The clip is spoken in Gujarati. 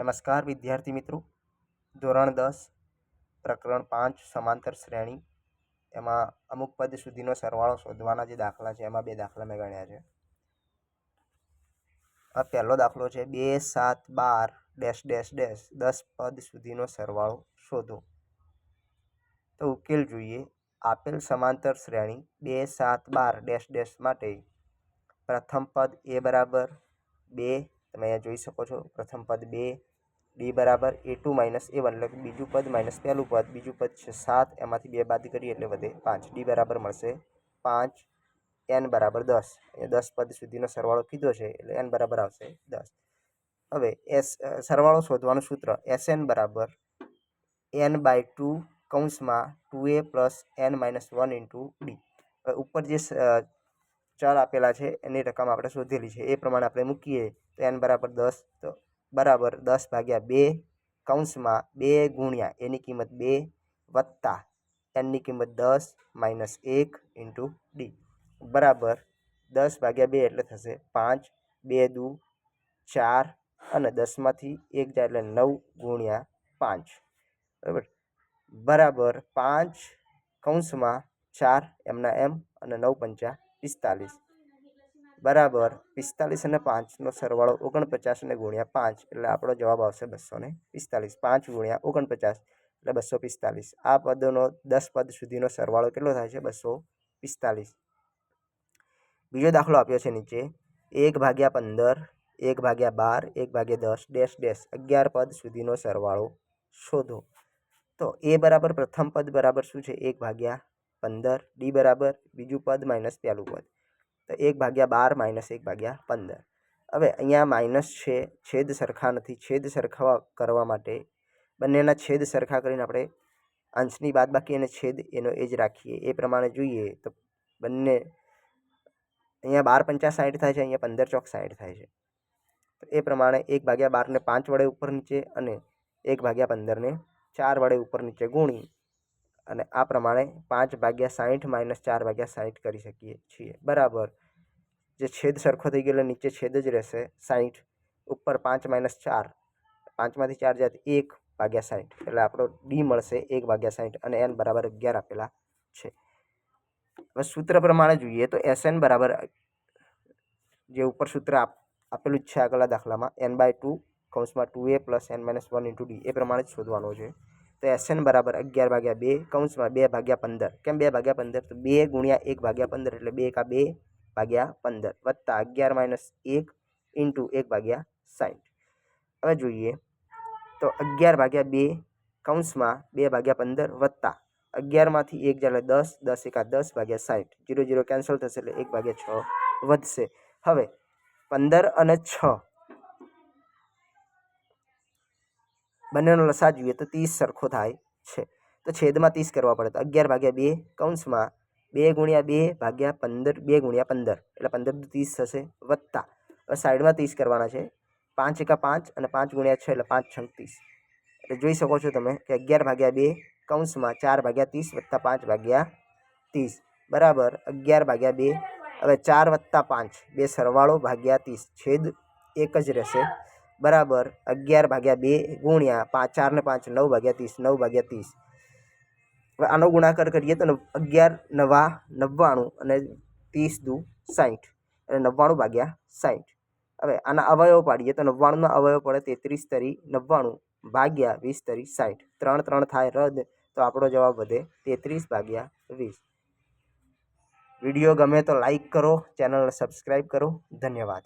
નમસ્કાર, વિદ્યાર્થી મિત્રો. ધોરણ દસ, પ્રકરણ પાંચ, સમાંતર શ્રેણી. એમાં અમુક પદ સુધીનો સરવાળો શોધવાના જે દાખલા છે, એમાં બે દાખલા મેં ગણ્યા છે. આ પહેલો દાખલો છે, બે, સાત, બાર, ડેશ ડેશ ડેશ. દસ પદ સુધીનો સરવાળો શોધો. તો ઉકેલ જોઈએ. આપેલ સમાંતર શ્રેણી બે, સાત, બાર, ડેશ ડેશ માટે પ્રથમ પદ એ બરાબર બે તમે અહીંયા જોઈ શકો છો, પ્રથમ પદ બે ડી બરાબર, A two minus A one, એટલે બીજું પદ માઇનસ પહેલું પદ, બીજું પદ છે સાત, એમાંથી બે બાદ કરીએ એટલે વધે પાંચ. ડી બરાબર મળશે પાંચ, એન બરાબર દસ. અહીંયા દસ પદ સુધીનો સરવાળો કીધો છે, એટલે એન બરાબર આવશે દસ. હવે એસ સરવાળો શોધવાનું સૂત્ર એસ એન બરાબર એન બાય ટુ કૌંસમાં two A plus N minus one into D. ઉપર જે ચલ આપેલા છે, એની રકમ આપણે શોધેલી છે. એ પ્રમાણે આપણે મૂકીએ તો એન બરાબર દસ, તો બરાબર દસ ભાગ્યા બે કૌંસમાં બે ગુણ્યા એની કિંમત બે વત્તા એનની કિંમત દસ માઇનસ એક ઇન્ટુ ડી બરાબર દસ ભાગ્યા બે એટલે થશે પાંચ, બે દુ, ચાર અને દસમાંથી એક જાય એટલે નવ ગુણ્યા પાંચ. બરાબર? બરાબર પાંચ કૌંસમાં ચાર એમના એમ અને નવ પંચા પિસ્તાલીસ. બરાબર. પિસ્તાલીસ અને પાંચનો સરવાળો ઓગણપચાસ અને ગુણ્યા પાંચ. એટલે આપણો જવાબ આવશે બસો ને પિસ્તાલીસ. પાંચ ગુણ્યા ઓગણપચાસ એટલે બસો પિસ્તાલીસ. આ પદોનો દસ પદ સુધીનો સરવાળો કેટલો થાય છે? બસો પિસ્તાલીસ. બીજો દાખલો આપ્યો છે નીચે. એક ભાગ્યા પંદર, એક ભાગ્યા બાર, એક ભાગ્યા દસ, ડેશ ડેશ. અગિયાર પદ સુધીનો સરવાળો શોધો. તો એ બરાબર પ્રથમ પદ બરાબર શું છે? એક ભાગ્યા પંદર ડી બરાબર, બીજું પદ માઇનસ પહેલું પદ. તો એક ભાગ્યા બાર માઇનસ એક ભાગ્યા પંદર. હવે અહીંયા માઇનસ છે, છેદ સરખા નથી, છેદ સરખા કરવા માટે બંનેના છેદ સરખા કરીને આપણે અંશની બાદબાકી અને છેદ એનો એ જ રાખીએ. એ પ્રમાણે જોઈએ તો બંને અહીંયા બાર પંચા સાઠ થાય છે, અહીંયા પંદર ચોક સાઠ થાય છે. તો એ પ્રમાણે એક ભાગ્યા બારને પાંચ વડે ઉપર નીચે અને એક ભાગ્યા પંદરને ચાર વડે ઉપર નીચે ગુણી અને આ પ્રમાણે પાંચ ભાગ્યા સાઠ માઇનસ ચાર ભાગ્યા સાઠ કરી શકીએ છીએ. બરાબર. જે છેદ સરખો થઈ ગયેલો નીચે છેદ જ રહેશે સાઠ ઉપર પાંચ માઇનસ ચાર. પાંચમાંથી ચાર જાત એક ભાગ્યા સાઠ એટલે આપણો ડી મળશે એક ભાગ્યા સાઠ અને એન બરાબર અગિયાર આપેલા છે. હવે સૂત્ર પ્રમાણે જોઈએ તો એસ એન બરાબર જે ઉપર સૂત્ર આપેલું જ છે આગળના દાખલામાં એન બાય ટુ કૌંસમાં two A plus N minus one into D એ પ્રમાણે જ શોધવાનું છે. તો એસ બરાબર અગિયાર ભાગ્યા બે કૌંસમાં બે ભાગ્યા પંદર. કેમ બે ભાગ્યા પંદર? તો બે ગુણ્યા એક ભાગ્યા પંદર એટલે બે એકા બે ભાગ્યા પંદર વત્તા અગિયાર માઇનસ એક ઇન્ટુ એક ભાગ્યા સાઠ હવે જોઈએ તો અગિયાર ભાગ્યા બે કૌંસમાં બે ભાગ્યા પંદર વત્તા અગિયારમાંથી એક જ્યારે દસ દસ એકા દસ ભાગ્યા સાઠ જીરો જીરો કેન્સલ થશે એટલે એક ભાગ્યા છ વધશે. હવે પંદર અને છ બંનેનો લસા જોઈએ તો ત્રીસ સરખો થાય છે. તો છેદમાં ત્રીસ કરવા પડે તો અગિયાર ભાગ્યા બે કૌંસમાં બે ગુણ્યા બે ભાગ્યા પંદર, બે ગુણ્યા પંદર. એટલે પંદર ત્રીસ થશે વત્તા. સાઈડમાં ત્રીસ કરવાના છે. પાંચ એકા પાંચ અને પાંચ ગુણ્યા છ એટલે પાંચ છંગ ત્રીસ. એટલે જોઈ શકો છો તમે કે અગિયાર ભાગ્યા બે કૌંસમાં ચાર ભાગ્યા ત્રીસ વત્તા પાંચ ભાગ્યા ત્રીસ. બરાબર અગિયાર ભાગ્યા બે. હવે ચાર વત્તા પાંચ. બે સરવાળો ભાગ્યા ત્રીસ. છેદ એક જ રહેશે. બરાબર અગિયાર ભાગ્યા બે ગુણ્યા પાંચ ચાર ને પાંચ, નવ ભાગ્યા ત્રીસ, નવ ભાગ્યા ત્રીસ. આનો ગુણાકાર કરીએ તો અગિયાર, નવા, નવ્વાણું અને ત્રીસ દુ સાઠ એટલે નવ્વાણું ભાગ્યા સાઠ હવે આના અવયવ પાડીએ તો નવ્વાણુંના અવયવ પડે તેત્રીસ તરી નવ્વાણું ભાગ્યા વીસ તરી સાઠ ત્રણ ત્રણ થાય રદ તો આપણો જવાબ વધે તેત્રીસ ભાગ્યા વીસ. વીડિયો ગમે તો લાઈક કરો, ચેનલને સબસ્ક્રાઈબ કરો. ધન્યવાદ.